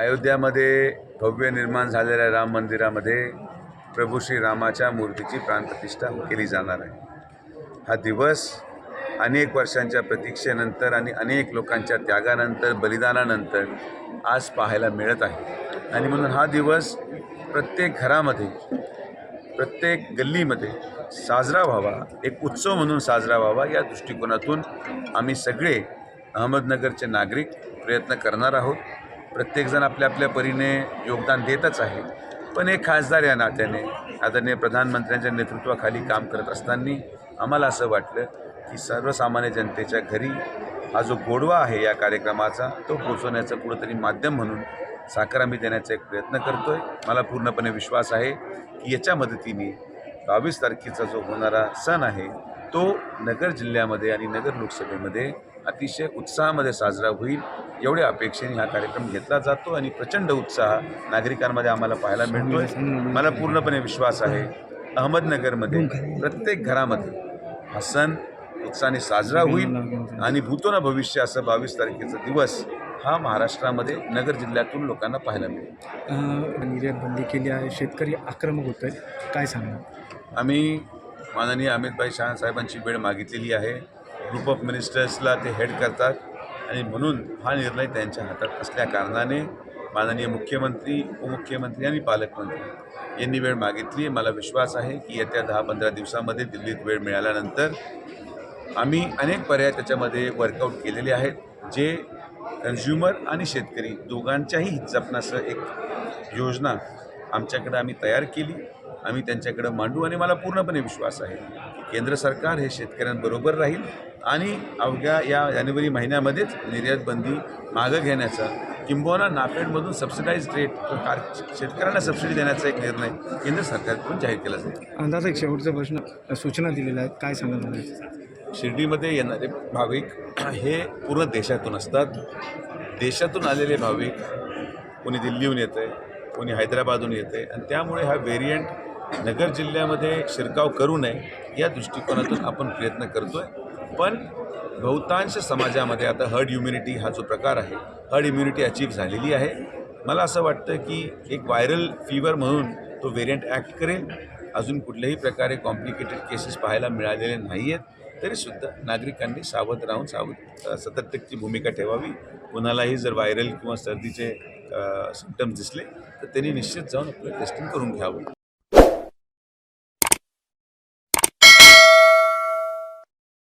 अयोध्यामध्ये भव्य निर्माण झालेल्या राम मंदिरामध्ये प्रभू श्रीरामाच्या मूर्तीची प्राणप्रतिष्ठा केली जाणार आहे. हा दिवस अनेक वर्षांच्या प्रतीक्षेनंतर आणि अनेक लोकांच्या त्यागानंतर बलिदानानंतर आज पाहायला मिळत आहे. आणि म्हणून हा दिवस प्रत्येक घरामध्ये प्रत्येक गल्लीमध्ये साजरा व्हावा एक उत्सव म्हणून साजरा व्हावा या दृष्टिकोनातून आम्ही सगळे अहमदनगरचे नागरिक प्रयत्न करणार आहोत. प्रत्येकजण आपल्या आपल्या परीने योगदान देतच आहे. पण एक खासदार या नात्याने आदरणीय प्रधानमंत्र्यांच्या नेतृत्वाखाली काम करत असताना आम्हाला असं वाटलं की सर्वसामान्य जनतेच्या घरी हा जो गोडवा आहे या कार्यक्रमाचा तो पोचवण्याचं कुठंतरी माध्यम म्हणून साखर आम्ही देण्याचा एक प्रयत्न करतो आहे मला पूर्णपणे विश्वास आहे की याच्या मदतीने बावीस तारखेचा जो होणारा सण आहे तो नगर जिल्ह्यामध्ये आणि नगर लोकसभेमध्ये अतिशय उत्साहामध्ये साजरा होईल एवढ्या अपेक्षेने हा कार्यक्रम घेतला जातो आणि प्रचंड उत्साह नागरिकांमध्ये आम्हाला पाहायला मिळतोय. मला पूर्णपणे विश्वास आहे अहमदनगरमध्ये प्रत्येक घरामध्ये हा सण उत्साहाने साजरा होईल आणि भूतो ना भविष्य असं बावीस तारखेचा दिवस हा महाराष्ट्रामध्ये नगर जिल्ह्यातून लोकांना पाहायला मिळेल. निर्यात बंदी केली आहे शेतकरी आक्रमक होत आहेत काय सांगणार? आम्ही माननीय अमितभाई शहा साहेबांची वेळ मागितलेली आहे. ग्रुप ऑफ मिनिस्टर्सला ते हेड करतात आणि म्हणून हा निर्णय त्यांच्या हातात असल्या कारणाने माननीय मुख्यमंत्री उपमुख्यमंत्री आणि पालकमंत्री यांनी वेळ मागितली मला विश्वास आहे की येत्या दहा पंधरा दिवसामध्ये दिल्लीत वेळ मिळाल्यानंतर आम्ही अनेक पर्याय त्याच्यामध्ये वर्कआउट केलेले आहेत जे कन्झ्युमर आणि शेतकरी दोघांच्याही हित जपण्याचं एक योजना आमच्याकडं आम्ही तयार केली. आम्ही त्यांच्याकडं मांडू आणि मला पूर्णपणे विश्वास आहे की केंद्र सरकार हे शेतकऱ्यांबरोबर राहील आणि अवघ्या या जानेवारी महिन्यामध्येच निर्यात बंदी मागं घेण्याचा किंबहुना नाफेडमधून सबसिडाईज रेट कार शेतकऱ्यांना सबसिडी देण्याचा एक निर्णय केंद्र सरकारकडून जाहीर केला जाईल. दादा एक शेवटचा प्रश्न सूचना दिलेल्या आहेत. काय सांगणार शिर्डीमध्ये येणारे भाविक हे पूर्ण देशातून असतात. देशातून आलेले भाविक कोणी दिल्लीहून येतं आहे कोणी हैदराबादहून येतं आहे आणि त्यामुळे हा व्हेरियंट नगर जिल्ह्यामध्ये शिरकाव करू नये या दृष्टिकोनातून आपण प्रयत्न करतो आहे पण बहुतांश समाजामध्ये आता हर्ड इम्युनिटी हा जो प्रकार आहे हर्ड इम्युनिटी अचीव झालेली आहे. मला असं वाटतं की एक व्हायरल फीवर म्हणून तो व्हेरियंट ॲक्ट करेल. अजून कुठल्याही प्रकारे कॉम्प्लिकेटेड केसेस पाहायला मिळालेले नाही आहेत तरीसुद्धा नागरिकांनी सावध राहून सावध सतर्कतेची भूमिका ठेवावी. कुणालाही जर व्हायरल किंवा सर्दीचे सिम्टम्स दिसले तर त्यांनी निश्चित जाऊन आपलं टेस्टिंग करून घ्यावं.